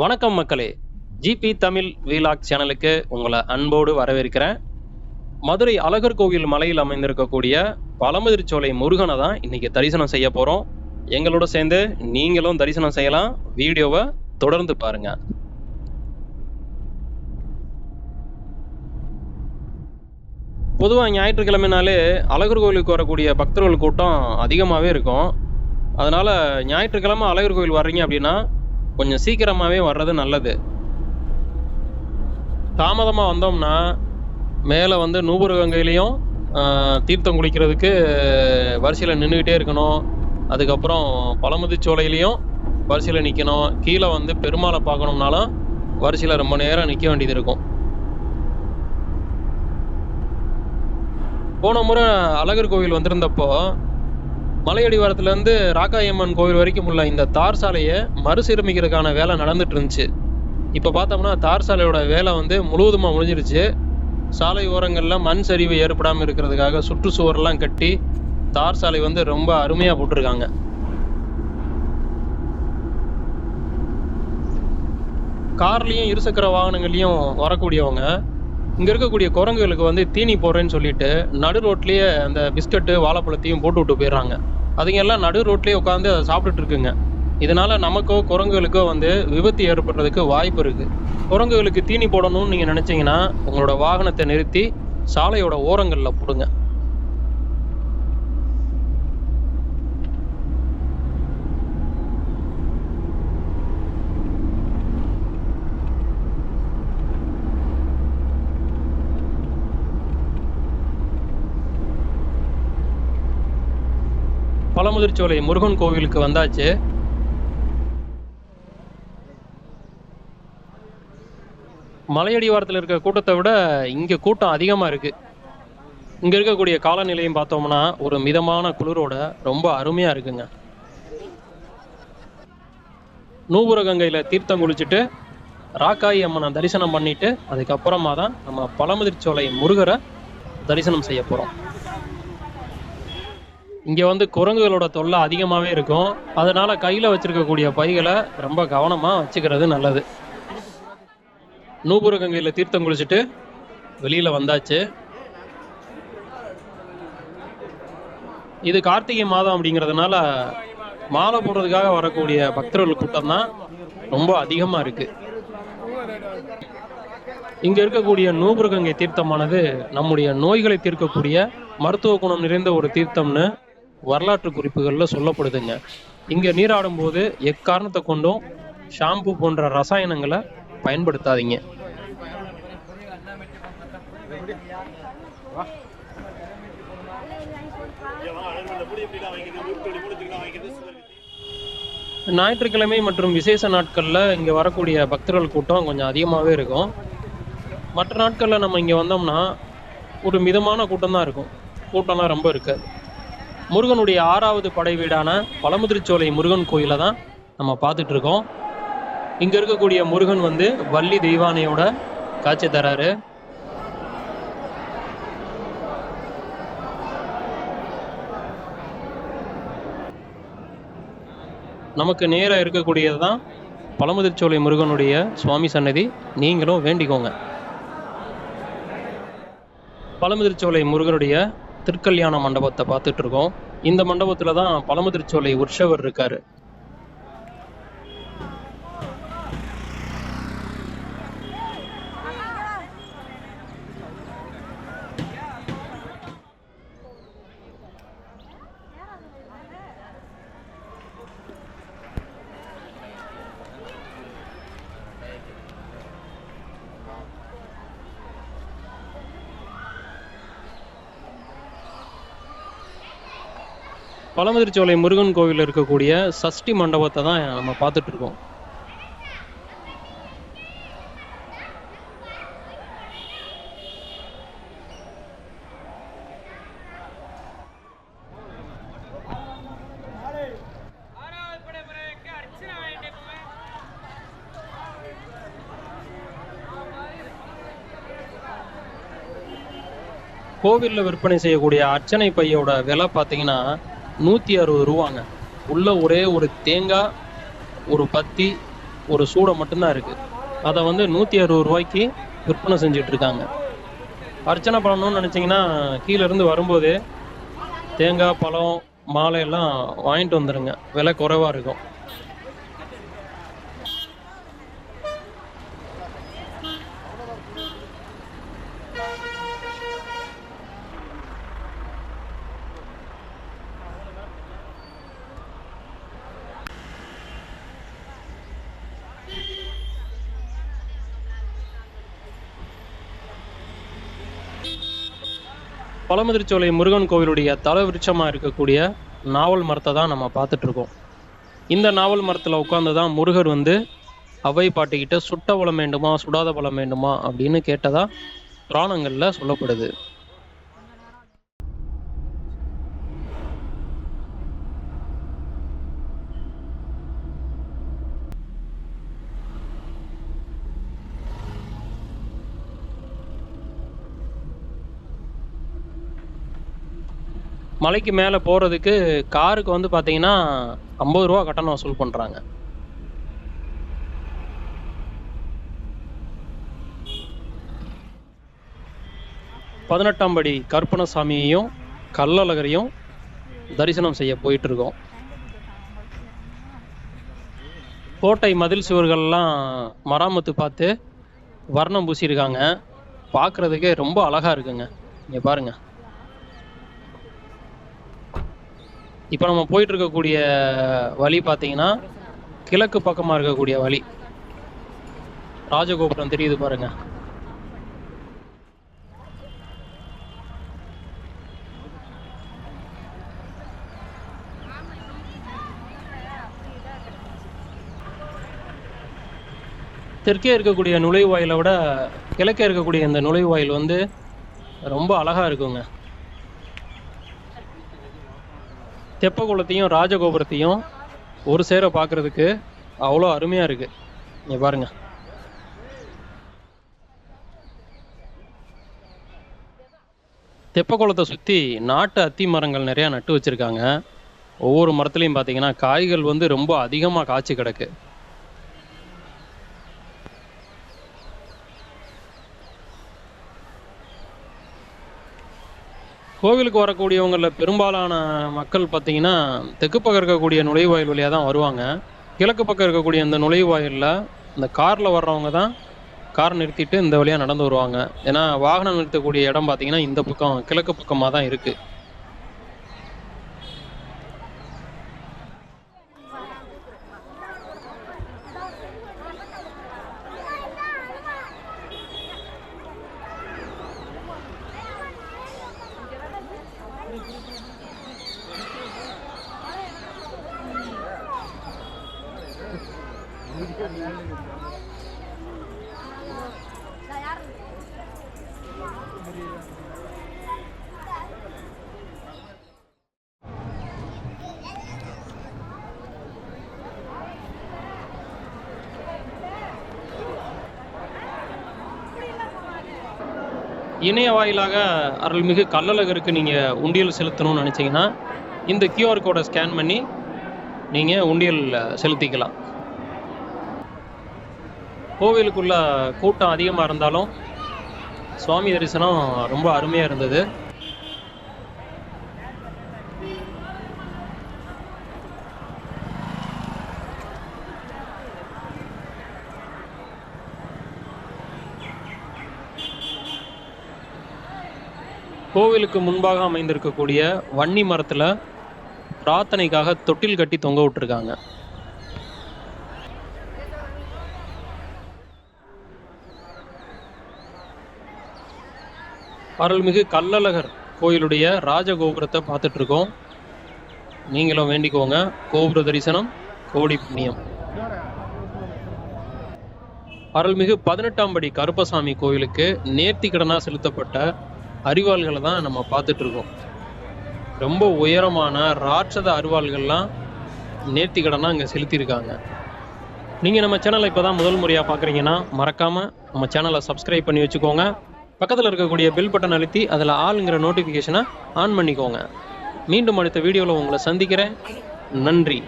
வணக்கம் மக்களே. GB Tamil vlog சேனலுக்கு உங்களை அன்போடு வரவேற்கிறேன். மதுரை அழகர் கோவில் மலையில் அமைந்திருக்கக்கூடிய பழமுதிர்ச்சோலை முருகனை தான் இன்னைக்கு தரிசனம் செய்ய போகிறோம் எங்களோட சேர்ந்து நீங்களும் தரிசனம் செய்யலாம். வீடியோவை தொடர்ந்து பாருங்க. பொதுவாக ஞாயிற்றுக்கிழமைனாலே அழகர் கோவிலுக்கு வரக்கூடிய பக்தர்கள் கூட்டம் அதிகமாகவே இருக்கும். அதனால் ஞாயிற்றுக்கிழமை அழகர் கோவில் வர்றீங்க அப்படின்னா கொஞ்சம் சீக்கிரமாகவே வர்றது நல்லது. தாமதமாக வந்தோம்னா மேலே வந்து நூபுர கங்கையிலையும் தீர்த்தம் குளிக்கிறதுக்கு வரிசையில் நின்றுக்கிட்டே இருக்கணும். அதுக்கப்புறம் பழமுதிச்சோலையிலையும் வரிசையில் நிற்கணும் கீழே வந்து பெருமாளை பார்க்கணும்னாலும் வரிசையில் ரொம்ப நேரம் நிற்க வேண்டியது இருக்கும். போன முறை அழகர் கோவில் வந்திருந்தப்போ மலையடிவாரத்துலேருந்து ராக்காயம்மன் கோவில் வரைக்கும் உள்ள இந்த தார் சாலையை மறுசீரமைக்கிறதுக்கான வேலை நடந்துட்டு இருந்துச்சு. இப்போ பார்த்தோம்னா தார் சாலையோட வேலை வந்து முழுவதுமாக முடிஞ்சிருச்சு. சாலை ஓரங்களில் மண் சரிவு ஏற்படாமல் இருக்கிறதுக்காக சுற்றுச்சுவரெல்லாம் கட்டி தார் சாலை வந்து ரொம்ப அருமையாக போட்டிருக்காங்க. கார்லேயும் இருசக்கர வாகனங்கள்லையும் வரக்கூடியவங்க இங்கே இருக்கக்கூடிய குரங்குகளுக்கு வந்து தீனி போடுறேன்னு சொல்லிட்டு நடு ரோட்லேயே அந்த பிஸ்கட்டு வாழைப்பழத்தையும் போட்டு விட்டு போயிடுறாங்க. அதுங்க எல்லாம் நடு ரோட்லேயே உட்காந்து அதை சாப்பிட்டுட்டு இருக்குங்க. இதனால நமக்கோ குரங்குகளுக்கோ வந்து விபத்து ஏற்படுறதுக்கு வாய்ப்பு இருக்கு. குரங்குகளுக்கு தீனி போடணும்னு நீங்கள் நினச்சிங்கன்னா உங்களோட வாகனத்தை நிறுத்தி சாலையோட ஓரங்களில் போடுங்க. பழமுதிர்ச்சோலை முருகன் கோவிலுக்கு வந்தாச்சு. மலையடிவாரத்தில் இருக்க கூட்டத்தை விட இங்கே கூட்டம் அதிகமாக இருக்குது இங்கே இருக்கக்கூடிய காலநிலையும் பார்த்தோம்னா ஒரு மிதமான குளிரோட ரொம்ப அருமையாக இருக்குங்க. நூபுர கங்கையில் தீர்த்தம் குளிச்சுட்டு ராக்காயி அம்மனை தரிசனம் பண்ணிட்டு அதுக்கப்புறமா தான் நம்ம பழமுதிர்ச்சோலை முருகரை தரிசனம் செய்ய போகிறோம் இங்கே வந்து குரங்குகளோட தொல்லை அதிகமாகவே இருக்கும். அதனால கையில் வச்சிருக்கக்கூடிய பைகளை ரொம்ப கவனமாக வச்சுக்கிறது நல்லது. நூபுர கங்கையில் தீர்த்தம் குளிச்சுட்டு வெளியில் வந்தாச்சு. இது கார்த்திகை மாதம் அப்படிங்கிறதுனால மாலை போடுறதுக்காக வரக்கூடிய பக்தர்கள் கூட்டம் தான் ரொம்ப அதிகமாக இருக்கு. இங்க இருக்கக்கூடிய நூபுரகங்கை தீர்த்தமானது நம்முடைய நோய்களை தீர்க்கக்கூடிய மருத்துவ குணம் நிறைந்த ஒரு தீர்த்தம்னு வரலாற்று குறிப்புகளில் சொல்லப்படுதுங்க. இங்க நீராடும் போது எக்காரணத்தை கொண்டும் ஷாம்பு போன்ற ரசாயனங்களை பயன்படுத்தாதீங்க. ஞாயிற்றுக்கிழமை மற்றும் விசேஷ நாட்களில் இங்கே வரக்கூடிய பக்தர்கள் கூட்டம் கொஞ்சம் அதிகமாகவே இருக்கும். மற்ற நாட்களில் நம்ம இங்கே வந்தோம்னா ஒரு மிதமான கூட்டம் தான் இருக்கும். கூட்டம்லாம் ரொம்ப இருக்காது. முருகனுடைய ஆறாவது படை வீடான பழமுதிர்ச்சோலை முருகன் கோயிலை தான் நம்ம பார்த்துட்டு இருக்கோம் இங்கே இருக்கக்கூடிய முருகன் வந்து வள்ளி தெய்வானையோட காட்சி தராரு. நமக்கு நேராக இருக்கக்கூடியது தான் பழமுதிர்ச்சோலை முருகனுடைய சுவாமி சன்னதி நீங்களும் வேண்டிக்கோங்க. பழமுதிர்ச்சோலை முருகனுடைய திருக்கல்யாண மண்டபத்தை பார்த்துட்டு இருக்கோம். இந்த மண்டபத்தில் தான் பழமுதிர்ச்சோலை உற்சவர் இருக்காரு. பழமுதிர்ச்சோலை முருகன் கோவிலில் இருக்கக்கூடிய சஷ்டி மண்டபத்தை தான் நம்ம பார்த்துட்டு இருக்கோம். கோவிலில் விற்பனை செய்யக்கூடிய அர்ச்சனை பையோட விலை பார்த்தீங்கன்னா நூற்றி அறுபது ரூபாங்க. உள்ள ஒரே ஒரு தேங்காய் ஒரு பத்தி ஒரு சூடை மட்டும்தான் இருக்குது அதை வந்து நூற்றி அறுபது ரூபாய்க்கு விற்பனை செஞ்சிட்ருக்காங்க. அர்ச்சனை பண்ணணும்னு நினச்சிங்கன்னா கீழேருந்து வரும்போதே தேங்காய் பழம் மாலையெல்லாம் வாங்கிட்டு வந்துடுங்க விலை குறைவாக இருக்கும். பழமுதிர்ச்சோலை முருகன் கோவிலுடைய தலவிருட்சமாக இருக்கக்கூடிய நாவல் மரத்தை தான் நம்ம பார்த்துட்ருக்கோம். இந்த நாவல் மரத்தில் உட்காந்து தான் முருகர் வந்து அவை பாட்டிக்கிட்ட சுட்ட பழம் வேண்டுமா சுடாத பழம் வேண்டுமா அப்படின்னு கேட்டதா புராணங்களில் சொல்லப்படுது. மலைக்கு மேலே போகிறதுக்கு காருக்கு வந்து பார்த்தீங்கன்னா ஐம்பது ரூபா கட்டணம் வசூல் பண்ணுறாங்க பதினெட்டாம் படி கருப்பணசாமியையும் கள்ளழகரையும் தரிசனம் செய்ய போயிட்டுருக்கோம். கோட்டை மதில் சுவர்கள்லாம் மராமத்து பார்த்து வர்ணம் பூசியிருக்காங்க. பார்க்குறதுக்கே ரொம்ப அழகாக இருக்குங்க. இங்கே பாருங்கள் இப்போ நம்ம போயிட்டு இருக்கக்கூடிய வழி பார்த்தீங்கன்னா கிழக்கு பக்கமாக இருக்கக்கூடிய வழி. ராஜகோபுரம் தெரியுது பாருங்க. தெற்கே இருக்கக்கூடிய நுழைவாயிலை விட கிழக்கே இருக்கக்கூடிய இந்த நுழைவாயில் வந்து ரொம்ப அழகா இருக்குங்க. தெப்பக்குளத்தையும் ராஜகோபுரத்தையும் ஒரு சேர பார்க்கறதுக்கு அவ்வளோ அருமையாக இருக்கு. நீ பாருங்க. தெப்பகுளத்தை சுற்றி நாட்டு அத்தி மரங்கள் நிறையா நட்டு வச்சுருக்காங்க. ஒவ்வொரு மரத்துலையும் பார்த்தீங்கன்னா காய்கள் வந்து ரொம்ப அதிகமாக காய்ச்சி கிடக்கு. கோவிலுக்கு வரக்கூடியவங்களில் பெரும்பாலான மக்கள் பார்த்தீங்கன்னா தெற்கு பக்கம் இருக்கக்கூடிய நுழைவாயில் வழியாக தான் வருவாங்க. கிழக்கு பக்கம் இருக்கக்கூடிய அந்த நுழைவாயிலில் இந்த காரில் வர்றவங்க தான் கார் நிறுத்திட்டு இந்த வழியாக நடந்து வருவாங்க. ஏன்னா வாகனம் நிறுத்தக்கூடிய இடம் பார்த்தீங்கன்னா இந்த பக்கம் கிழக்கு பக்கமாக தான் இருக்குது இணைய வாயிலாக அருள்மிகு கள்ளழகருக்கு நீங்கள் உண்டியல் செலுத்தணும்னு நினச்சிங்கன்னா இந்த கியூஆர் கோடை ஸ்கேன் பண்ணி நீங்கள் உண்டியல் செலுத்திக்கலாம். கோவிலுக்குள்ள கூட்டம் அதிகமாக இருந்தாலும் சுவாமி தரிசனம் ரொம்ப அருமையாக இருந்தது. கோவிலுக்கு முன்பாக அமைந்திருக்கக்கூடிய வன்னி மரத்தில் பிரார்த்தனைக்காக தொட்டில் கட்டி தொங்க விட்டுருக்காங்க. அருள்மிகு கள்ளழகர் கோயிலுடைய ராஜகோபுரத்தை பார்த்துட்டு இருக்கோம் நீங்களும் வேண்டிக்கோங்க. கோபுர தரிசனம் கோடி புண்ணியம். அருள்மிகு பதினெட்டாம் படி கருப்பசாமி கோயிலுக்கு நேர்த்திக்கடனாக செலுத்தப்பட்ட அரிவாள்களை தான் நம்ம பார்த்துட்டு இருக்கோம். ரொம்ப உயரமான ராட்சத அரிவாள்கள்லாம் நேர்த்திக்கடனாக இங்கே செலுத்தியிருக்காங்க. நீங்கள் நம்ம சேனலை இப்போ தான் முதல் முறையாக பார்க்குறீங்கன்னா மறக்காமல் நம்ம சேனலை சப்ஸ்கிரைப் பண்ணி வச்சுக்கோங்க. பக்கத்தில் இருக்கக்கூடிய பெல் பட்டன் அழுத்தி அதில் ஆளுங்கிற நோட்டிஃபிகேஷனை ஆன் பண்ணிக்கோங்க. மீண்டும் அடுத்த வீடியோவில் உங்களை சந்திக்கிறேன். நன்றி.